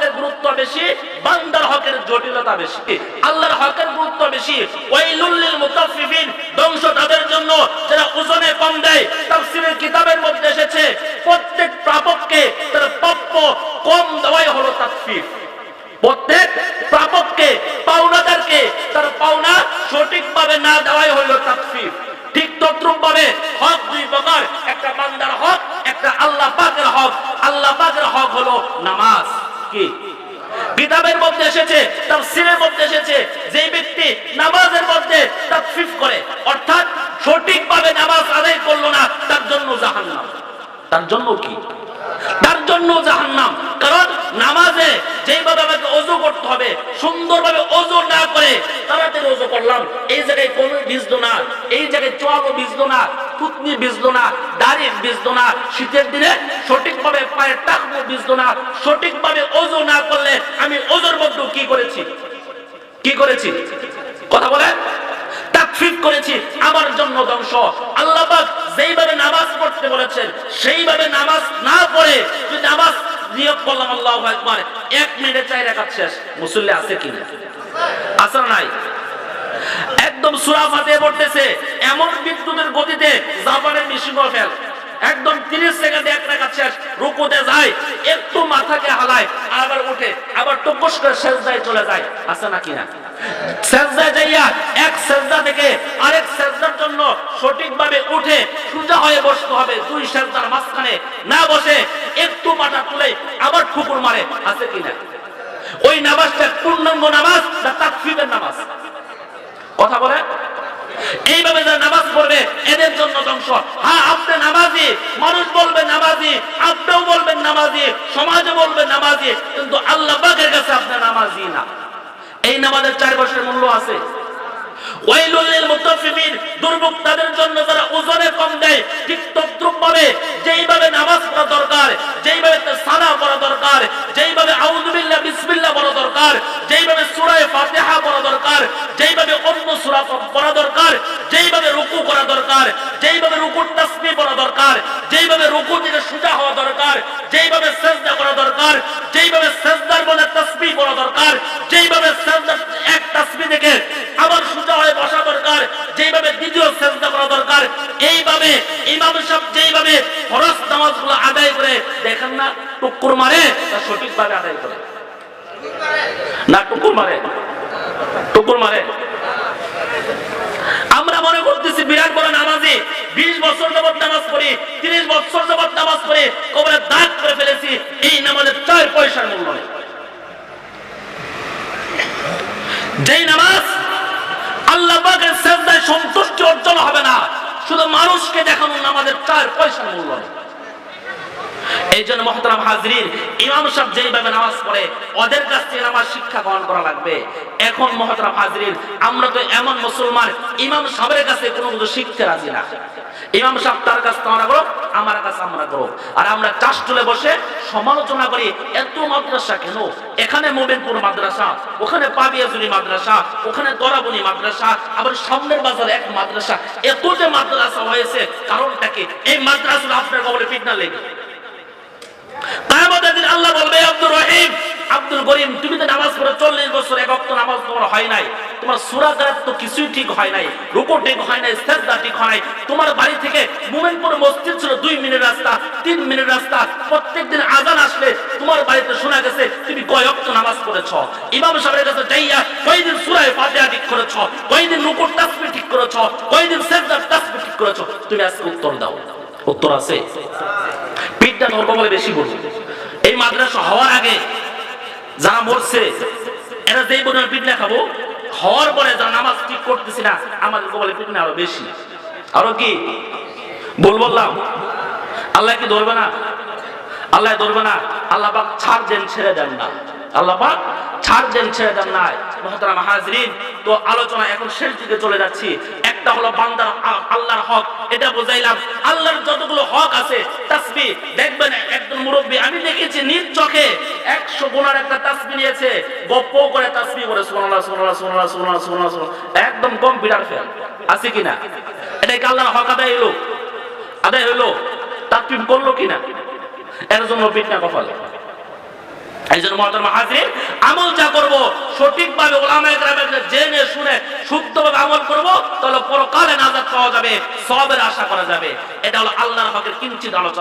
হকের গুরুত্ব বেশি, বান্দার হকের জটিলতা বেশি। আল্লাহর হকের গুরুত্ব বেশি। ওয়াইলুল মুতাফফিফিন ধ্বংস তাদের জন্য। যারা ওজনে কম দেয়, তাফসীরের কিতাবের মধ্যে এসেছে, প্রত্যেক প্রাপককে তার প্রাপ্য কম দেওয়াই হলো তাকফিফ প্রত্যেক প্রাপককে, পাওনাদারকে তার পাওনা সঠিকভাবে না দেওয়াই হলো তাকফিফ ঠিক তদ্রুপ ভাবে হক দুই প্রকার, একটা বান্দার হক, একটা আল্লাহ পাকের হক। আল্লাহ পাকের হক হলো নামাজ। কি? কিতাবের মধ্যে এসেছে, তাফসীরের মধ্যে এসেছে যে ব্যক্তি নামাজের মধ্যে তাকফিফ করে, অর্থাৎ সঠিকভাবে নামাজ আদায় করল না, তার জন্য জাহান্নাম। তার জন্য কি? তার জন্য জাহান্নাম। কারণ নামাজে যেইভাবে আমাকে অজু করতে হবে, সুন্দরভাবে অজু না করে তাড়াতাড়ি অজু করলাম। এই জায়গায় কোনো ভিজলো না, এই জায়গায় চোয়ালও ভিজলো না থুতনি ভিজলো না, দাড়ি ভিজলো না, শীতের দিনে সঠিকভাবে পায়ের টাকমো ভিজলো না, সঠিকভাবে অজু না করলে আমি অজুর মধ্যে কি করেছি? কি করেছি? কথা বলে? করেছি, আমার জন্য ধ্বংস। আল্লাহ যেইভাবে নামাজ পড়তে বলেছেন, সেইভাবে নামাজ না পড়ে যদি নামাজ নিয়োগ করলাম, আল্লাহু আকবার। এক মিনিটে চাই রাখাত শেষ। মুসল্লি আছে আছে নাই? একদম সূরা ফাতিহা পড়তেছে, এমন বিদ্যুতের গতিতে জাপানের মেশিন ফেল। একদম 30 সেকেন্ডে এক রাকাত শেষ, রুকুতে যায়, একটু মাথাকে হালায়, আবার উঠে, আবার টুকুস করে সেজদায় চলে যায়, আছে নাকি না? সঠিকভাবে উঠে হয়ে বসতে হবে, দুই সেজদার মাঝখানে, না বসে একটু মাথা আবার ঠুকুর মারে ওই নামাজটা পূর্ণাঙ্গ নামাজ না নামাজ? কথা বলে? এইভাবে যারা নামাজ পড়বে, এদের জন্য ধ্বংস। হ্যাঁ আপনি নামাজি, মানুষ বলবে নামাজি, আপনিও বলবেন নামাজি সমাজে বলবে নামাজি, কিন্তু আল্লাহ পাকের কাছে আপনি নামাজি না। এই নামাজের চার বছরের মূল্য আছে। ওয়াইলুল লিল মুতাফফিফিন, দুর্ভোগ তাদের জন্য যারা ওজনে কম দেয়, ঠিক তদ্রুপ ভাবে যেইভাবে নামাজ পড়া দরকার যেইভাবে সালাহ পড়া দরকার যেইভাবে আউযু বিল্লাহ বিসমিল্লাহ পড়া দরকার যেইভাবে সূরা ফাতিহা পড়া দরকার যেইভাবে অন্য সূরা পড়া দরকার যেইভাবে রুকু করা দরকার যেইভাবে রুকুর তাসবিহ পড়া দরকার যেইভাবে রুকু থেকে সোজা হওয়া দরকার, যেইভাবে সেজদা করা দরকার, যেইভাবে সেজদার বলে তাসবিহ পড়া দরকার, যেইভাবে সেজদার এক তাসবিহ থেকে আবার সোজা হয়ে বসা দরকার, যেইভাবে দ্বিতীয় সেজদা করা দরকার, এইভাবে ইমাম সাহেব যেইভাবে ফরজ নামাজগুলো আদায় করে, দেখেন না, টুকুর মারে তা সঠিকভাবে আদায় করে? না, টুকুর মারে? টুকুর মারে? আমরা মনে করতেছি বিরাট বড় নামাজি, বিশ বছর যাবত নামাজ পড়ি কবরে দাগ করে ফেলেছি, এই নামাজের চার পয়সার মূল্য নেই। যেই নামাজ আল্লাহ সন্তুষ্টি অর্জন হবে না, শুধু মানুষকে দেখানো নামাজের চার পয়সার মূল্য নেই। এই জন্য মহতারাম হাজরিন, ইমাম সাহেব যেইভাবে নামাজ পড়ে, ওদের কাছ থেকে নামাজ শিক্ষা গ্রহণ করা লাগবে। এখন মহতারাম হাজরিন, আমরা তো এমন মুসলমান, ইমাম সাহেবের কাছে কোনো কিছু শিখতে রাজি না। ইমাম সাহেব তার কাছে আমরা করো আমার কাছে আমরা করো আর আমরা চাষটুলে বসে সমালোচনা করি, এত মাদ্রাসা কেন? এখানে মোবিনপুর মাদ্রাসা, ওখানে পাবিয়াজুরি মাদ্রাসা, ওখানে তরাবনি মাদ্রাসা, আবার সামনের বাজারে এক মাদ্রাসা। এত যে মাদ্রাসা হয়েছে, কারণটা কি? এই মাদ্রাসা আপনার কবলে পিটনা লেগে। কিয়ামতের আল্লাহ বলবে আব্দুর রহিম, আব্দুল করিম, তুমি তো নামাজ পড়ে চল্লিশ বছর এক অক্ত নামাজ তোমার হয় নাই। তোমার সুরা কারাত তো কিছুই ঠিক হয় নাই, রুকু ঠিক হয় নাই, সেজদা ঠিক হয় নাই। তোমার বাড়ি থেকে মোমেনপুর মসজিদ ছিল দুই মিনিট রাস্তা, তিন মিনিট রাস্তা। প্রত্যেকদিন আজান আসলে তোমার বাড়িতে শোনা গেছে, তুমি কয় অক্ত নামাজ পড়েছ? ইমাম সাহেবের কাছে যাইয়া কয়দিন সুরায় ফাতিহা ঠিক করেছ? কয়দিন রুকুর তাসবিহ ঠিক করেছ? কয়দিন সেজদার তাসবিহ ঠিক করেছ? তুমি আজকে উত্তর দাও। উত্তর আছে? নরম বলে বেশি বলব। এই মাদ্রাসা হওয়ার আগে যারা মরছে, এরা যেই বলে পিঠ না খাব, হওয়ার পরে যারা নামাজ ঠিক করতেছি না, আমাদের বলে পিঠ না আরও বেশি। আরও কি? বল বললাম। আল্লাহ কি ধরবে না? আল্লাহ ধরবে না। আল্লাহ ছাড় দেন, ছেড়ে দেন না। আল্লাহ পাক ছাড় ছেড়ে দেন নাই। মহতারাম হাজরিন তো আলোচনা এখন শেষ দিকে চলে যাচ্ছি। একটা হলো বান্দার আল্লাহর হক, এটা বুঝাইলাম। আল্লাহর যতগুলো হক আছে, তাসবি, দেখবেন একজন মুরব্বী, আমি দেখেছি নিজ চোখে একশো গুণার একটা তাসবি নিয়েছে, গপ্প করে তাসবি করে, সুবহানাল্লাহ সুবহানাল্লাহ সুবহানাল্লাহ সুবহানাল্লাহ সুবহানাল্লাহ। একদম কম্পিউটার ফেল। আছে কিনা? এটা কি আল্লাহর হক আদায় হলো আদায় হলো তাকবির করল কিনা? এর জন্য পিঠনা কপালে। এই জন্য মহতরমা হাজির আমল যা করব, সঠিকভাবে ওলামায়ে জেনে শুনে শুদ্ধভাবে আমল করব, তাহলে পরকালে নাজাদ পাওয়া যাবে, সবের আশা করা যাবে। এটা হলো আল্লাহর হকের কিঞ্চিত আলোচনা।